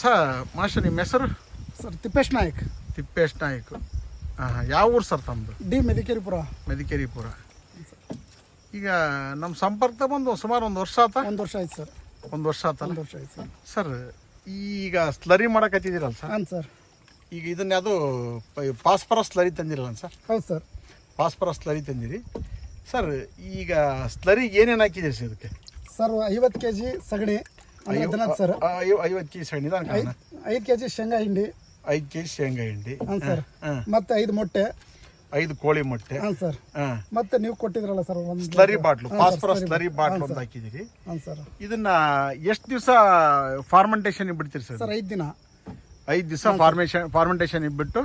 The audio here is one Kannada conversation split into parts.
ಸರ್ ಮಾಸ್ಟರ್ ನಿಮ್ಮ ಹೆಸರು? ಸರ್ ತಿಪ್ಪೇಶ್ ನಾಯಕ್. ತಿಪ್ಪೇಶ್ ನಾಯಕ್. ಹಾಂ ಹಾಂ ಯಾವ ಊರು ಸರ್ ತಮ್ಮದು ಡಿ ಮೆದಿಕೇರಿಪುರ. ಮೆದಿಕೇರಿಪುರ. ಈಗ ನಮ್ಮ ಸಂಪರ್ಕ ಬಂದು ಸುಮಾರು ಒಂದು ವರ್ಷ ಆತ? ಒಂದು ವರ್ಷ ಆಯ್ತು ಸರ್. ಒಂದು ವರ್ಷ ಆತ ಒಂದು ವರ್ಷ ಆಯ್ತು ಸರ್. ಸರ್ ಈಗ ಸ್ಲರಿ ಮಾಡಕತ್ತಿದ್ದೀರಲ್ಲ ಸರ್? ಹಾಂ ಸರ್. ಈಗ ಇದನ್ನ ಯಾವುದು ಪಾಸ್ಪರಸ್ ಸ್ಲರಿ ತಂದಿರಲ್ಲ ಸರ್? ಹೌದು ಸರ್. ಪಾಸ್ಪರಸ್ ಸ್ಲರಿ ತಂದಿರಿ. ಸರ್ ಈಗ ಸ್ಲರಿ ಏನೇನು ಹಾಕಿದ್ದೀರಿ ಸರ್ ಇದಕ್ಕೆ? ಸರ್ ಐವತ್ತು ಕೆ ಜಿ ಸಗಣಿ ದನದ ಸರ್. ಐವತ್ತು ಕೆ ಜಿ ಸಣ್ಣ ಐದು ಕೆ ಜಿ ಶೇಂಗಾ ಹಿಂಡಿ. ಐದು ಕೆ ಜಿ ಶೇಂಗಾ ಹಿಂಡಿ. ಹಾಂ ಸರ್. ಮತ್ತೆ ಐದು ಮೊಟ್ಟೆ. ಐದು ಕೋಳಿ ಮೊಟ್ಟೆ. ಹಾಂ ಸರ್. ಮತ್ತೆ ನೀವು ಕೊಟ್ಟಿದ್ರಲ್ಲ ಸರ್ ಒಂದು slurry bottle phosphorus slurry bottle ಅಂತ. ಹಾಕಿದ್ದೀರಿ. ಹಾಂ ಸರ್. ಇದನ್ನ ಎಷ್ಟು ದಿವಸ ಫಾರ್ಮೆಂಟೇಷನ್ ಬಿಡ್ತೀರಿ ಸರ್? ಸರ್ ಐದು ದಿನ. ಐದು ದಿವಸ ಫಾರ್ಮೇಷನ್ ಫಾರ್ಮೆಂಟೇಷನ್ ಇಟ್ಬಿಟ್ಟು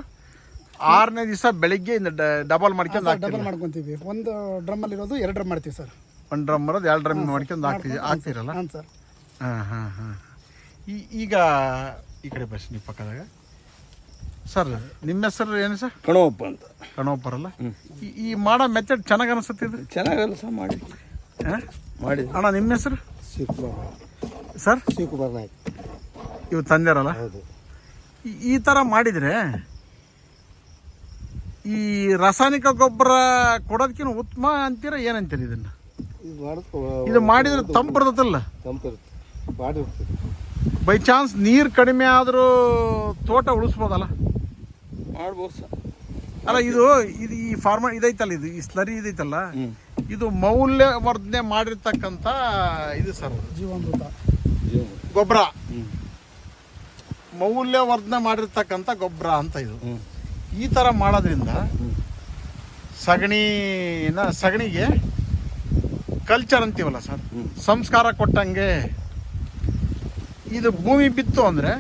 ಆರನೇ ದಿವಸ ಬೆಳಿಗ್ಗೆ ಇಂದ ಡಬಲ್ ಮಾಡ್ಕೊಂಡು ಡಬಲ್ ಮಾಡ್ಕೊಂತೀವಿ. ಒಂದು ಡ್ರಮ್ಮಲ್ಲಿ ಇರೋದು ಎರಡು ಡ್ರಮ್ ಮಾಡ್ತೀವಿ ಸರ್. ಒಂದು ಡ್ರಮ್ ಇರೋದು ಎರಡು ಡ್ರಮ್ ಮಾಡ್ಕೊಂಡು ಹಾಕ್ತೀವಿ ಹಾಕ್ತೀರಲ್ಲ? ಹಾಂ ಸರ್. ಹಾಂ ಹಾಂ ಹಾಂ. ಈ ಈಗ ಈ ಕಡೆ ಬಸ್ ನೀವು ಪಕ್ಕದಾಗ. ಸರ್ ನಿಮ್ಮ ಹೆಸರು ಏನು ಸರ್? ಕಣೋಪ್ಪ ಅಂತ. ಕಣೋಪ್ಪರಲ್ಲ ಈ- ಈ ಮಾಡೋ ಮೆಥಡ್ ಚೆನ್ನಾಗಿ ಅನಿಸುತ್ತೆ ಚೆನ್ನಾಗಿ ಚೆನ್ನಾಗಲ್ಲ ಸಹ ಮಾಡಿ ಹಾಂ? ಮಾಡಿ ಅಣ್ಣ ನಿಮ್ಮ ಹೆಸರು? ಸರ್? ಶಿವಕುಮಾರ್ ನಾಯ್ಕ. ಇವು ತಂದಿರಲ್ಲ ಹೌದು. ಈ- ಈ ಥರ ಮಾಡಿದರೆ ಈ ರಾಸಾಯನಿಕ ಗೊಬ್ಬರ ಕೊಡೋದಕ್ಕಿಂತ ಉತ್ತಮ ಅಂತೀರ ಏನಂತೀರಿ ಇದನ್ನು? ಇದು ಮಾಡೋದು ಇದು ಮಾಡಿದ್ರೆ ತಂಪು ಬರ್ತದಲ್ಲ? ತಂಪಿರುತ್ತೆ ಮಾಡಿರ್ತದೆ ಬೈ ಚಾನ್ಸ್ ನೀರು ಕಡಿಮೆ ಆದರೂ ತೋಟ ಉಳಿಸ್ಬೋದಲ್ಲ? ಮಾಡ್ಬೋದು ಸರ್. ಅಲ್ಲ ಇದು ಇದು ಈ ಫಾರ್ಮ ಇದೈತಲ್ಲ ಇದು ಈ ಸ್ಲರಿ ಇದೈತಲ್ಲ ಇದು ಮೌಲ್ಯವರ್ಧನೆ ಮಾಡಿರ್ತಕ್ಕಂಥ ಇದು ಸರ್ ಜೀವಾಮೃತ. ಗೊಬ್ಬರ. ಮೌಲ್ಯವರ್ಧನೆ ಮಾಡಿರ್ತಕ್ಕಂಥ ಗೊಬ್ಬರ ಅಂತ ಇದು. ಈ ಥರ ಮಾಡೋದ್ರಿಂದ ಸಗಣಿನ ಸಗಣಿಗೆ ಕಲ್ಚರ್ ಅಂತೀವಲ್ಲ ಸರ್? ಸಂಸ್ಕಾರ ಕೊಟ್ಟಂಗೆ ಇದು ಭೂಮಿ ಬಿತ್ತು ಅಂದರೆ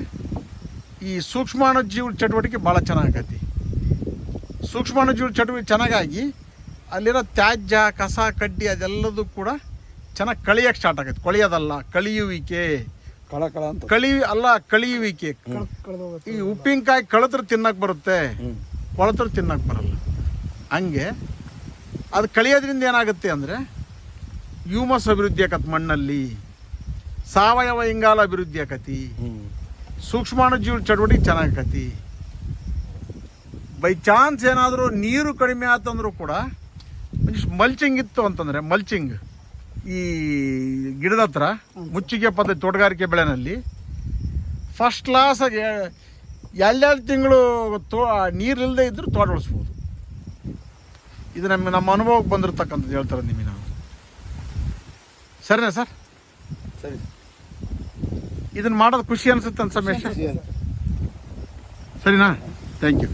ಈ ಸೂಕ್ಷ್ಮಾಣು ಜೀವ ಚಟುವಟಿಕೆ ಭಾಳ ಚೆನ್ನಾಗೈತಿ. ಸೂಕ್ಷ್ಮಾಣುಜೀವ ಚಟುವಟಿಕೆ ಚೆನ್ನಾಗಾಗಿ ಅಲ್ಲಿರೋ ತ್ಯಾಜ್ಯ ಕಸ ಕಡ್ಡಿ ಅದೆಲ್ಲದೂ ಕೂಡ ಚೆನ್ನಾಗಿ ಕಳಿಯೋಕ್ಕೆ ಸ್ಟಾರ್ಟ್ ಆಗುತ್ತೆ ಕೊಳೆಯೋದಲ್ಲ ಕಳಿಯುವಿಕೆ. ಕಳ ಕಳ ಅಂತ. ಕಳಿ ಅಲ್ಲ ಕಳಿಯುವಿಕೆ. ಈ ಉಪ್ಪಿನಕಾಯಿ ಕಳತ್ರ ತಿನ್ನಕ್ಕೆ ಬರುತ್ತೆ. ಕೊಳತ್ರ ತಿನ್ನಕ್ಕೆ ಬರಲ್ಲ. ಹಂಗೆ ಅದು ಕಳಿಯೋದ್ರಿಂದ ಏನಾಗುತ್ತೆ ಅಂದರೆ ಹ್ಯೂಮಸ್ ಅಭಿವೃದ್ಧಿ ಆಗತ್ತೆ ಮಣ್ಣಲ್ಲಿ. ಸಾವಯವ ಇಂಗಾಲ ಅಭಿವೃದ್ಧಿ ಆಕತಿ ಸೂಕ್ಷ್ಮಾಣು ಜೀವ ಚಟುವಟಿಕೆ ಚೆನ್ನಾಗತಿ ಬೈ ಚಾನ್ಸ್ ಏನಾದರೂ ನೀರು ಕಡಿಮೆ ಆತಂದ್ರೂ ಕೂಡ ಮಲ್ಚಿಂಗ್ ಇತ್ತು ಅಂತಂದರೆ, ಮಲ್ಚಿಂಗ್ ಈ ಗಿಡದ ಹತ್ರ, ಮುಚ್ಚಿಗೆ ಪದ್ಧತಿ, ತೋಟಗಾರಿಕೆ ಬೆಳೆನಲ್ಲಿ ಫಸ್ಟ್ ಕ್ಲಾಸಾಗಿ ಎರಡೆರಡು ತಿಂಗಳು ತೋ ನೀರಿಲ್ಲದೆ ಇದ್ರೂ ತೋಟ ಉಳಿಸ್ಬೋದು. ಇದು ನಮ್ಮ ನಮ್ಮ ಅನುಭವಕ್ಕೆ ಬಂದಿರತಕ್ಕಂಥದ್ದು ಹೇಳ್ತಾರೆ ನಿಮಗೆ ನಾವು. ಸರಿನಾ ಸರ್? ಸರಿ. ಇದನ್ನ ಮಾಡೋದು ಖುಷಿ ಅನ್ಸುತ್ತೆ ಅಂತ ಸಮೇಶ. ಸರಿನಾ? Thank you